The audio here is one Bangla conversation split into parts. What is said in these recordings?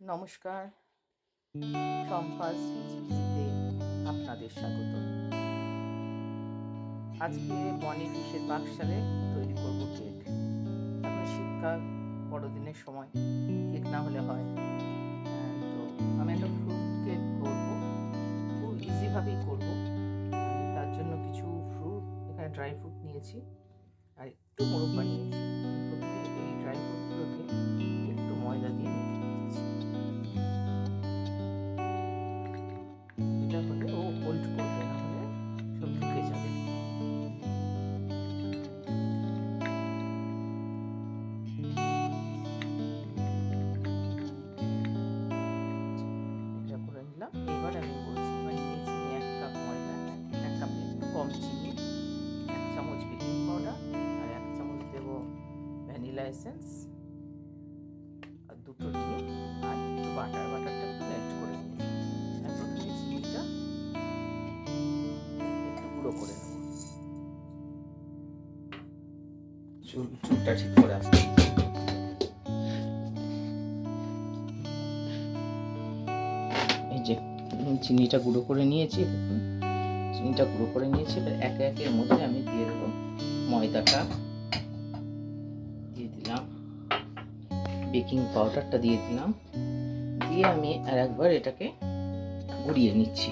নমস্কার। আপনাদের স্বাগত। আজকে বনি ফিশের বাক্সালে তৈরি করব কেক। এখন শীতকাল, বড়দিনের সময় কেক না হলে হয়। তো আমি একটা ফ্রুট কেক করব। খুব ইজিভাবেই করব। তার জন্য কিছু ফ্রুট, এখানে ড্রাই ফ্রুট নিয়েছি। আর একটু মোরব্বা নিয়েছি একটু চিনি এক চামচ বেকিং পাউডার আর এক চামচ দেব ভ্যানিলা এসেন্স। আর দুটো ডিম আর একটু বাটার, বাটারটা একটু মেল্ট করে আর প্রথমে চিনিটা একটু গুঁড়ো করে নেব। চুল, চুলটা ঠিক করে যে, চিনিটা গুঁড়ো করে নিয়েছি, দেখুন। চিনিটা গুঁড়ো করে নিয়েছি এবার একে একে এর মধ্যে আমি দিয়ে দেবো ময়দাটা। দিয়ে দিলাম। বেকিং পাউডারটা দিয়ে দিলাম। দিয়ে আমি আর একবার এটাকে গুঁড়িয়ে নিচ্ছি।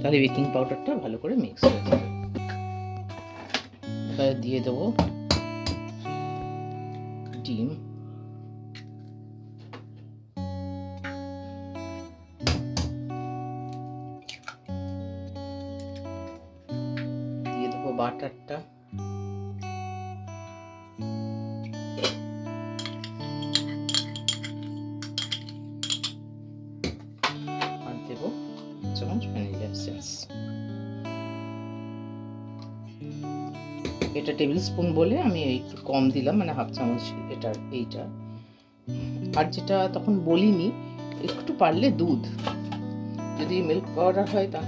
তাহলে বেকিং পাউডারটা ভালো করে মিক্স হয়ে যাবে। এবার দিয়ে দেবো ডিম। বাটারটা। এটা টেবিল স্পুন বলে আমি একটু কম দিলাম মানে হাফ চামচ এটা এইটা। আর যেটা তখন বলিনি, একটু পারলে দুধ। যদি মিল্ক পাউডার হয় তা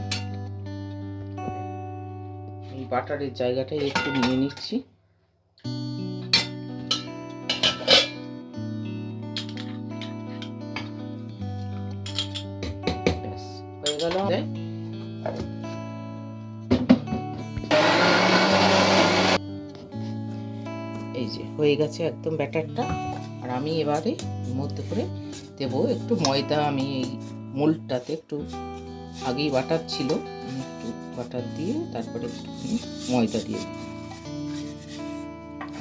এই বাটারের জায়গাটায় একটু নিয়ে নিচ্ছি। হয়ে এই যে, হয়ে গেছে একদম ব্যাটারটা। আর আমি এবারে মধ্যে করে দেবো একটু ময়দা, আমি এই মোল্ডটাতে একটু আগেই বাটার ছিল একটু বাটার দিয়ে তারপরে ময়দা দিয়ে দিই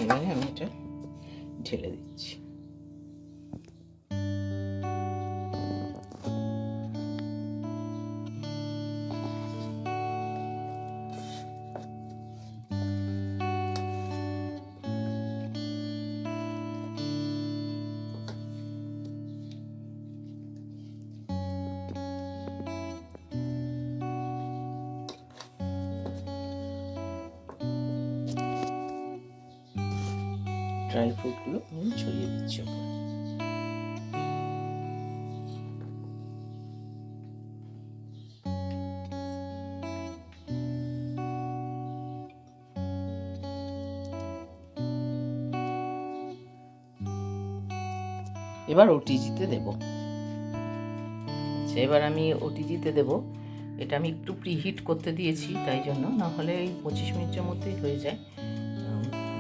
এবারে আমি এটা ঢেলে দিচ্ছি। ড্রাই ফ্রুটগুলো আমি ছড়িয়ে দিচ্ছি ওপরে। এবার ওটিজিতে দেব। আচ্ছা এবার আমি ওটিজিতে দেব। এটা আমি একটু প্রিহিট করতে দিয়েছি, তাই জন্য। না হলে এই পঁচিশ মিনিটের মধ্যেই হয়ে যায়।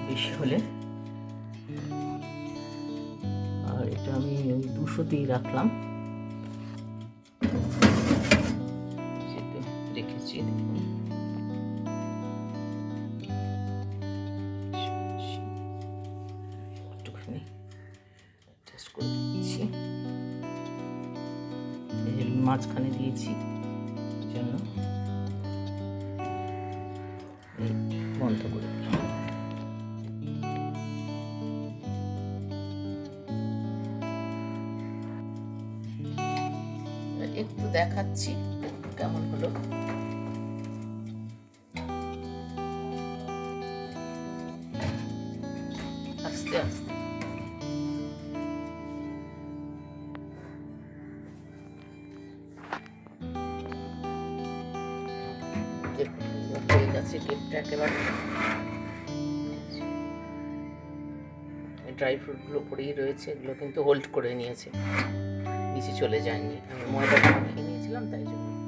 বেশি হলে আমি ওই দুশোতেই রাখলাম। রেখেছি একটুখানি করে মাঝখানে দিয়েছি জন্য বন্ধ করে দিলাম। একটু দেখাচ্ছি কেমন হলো। আস্তে আস্তে। হয়ে গেছে কেকটা একেবারে। ড্রাই ফ্রুটগুলো পরেই রয়েছে, এগুলো কিন্তু হোল্ড করে নিয়েছে। নিচে চলে যায়নি। আমি ময়দা খেয়ে নিয়েছিলাম তাই জন্য।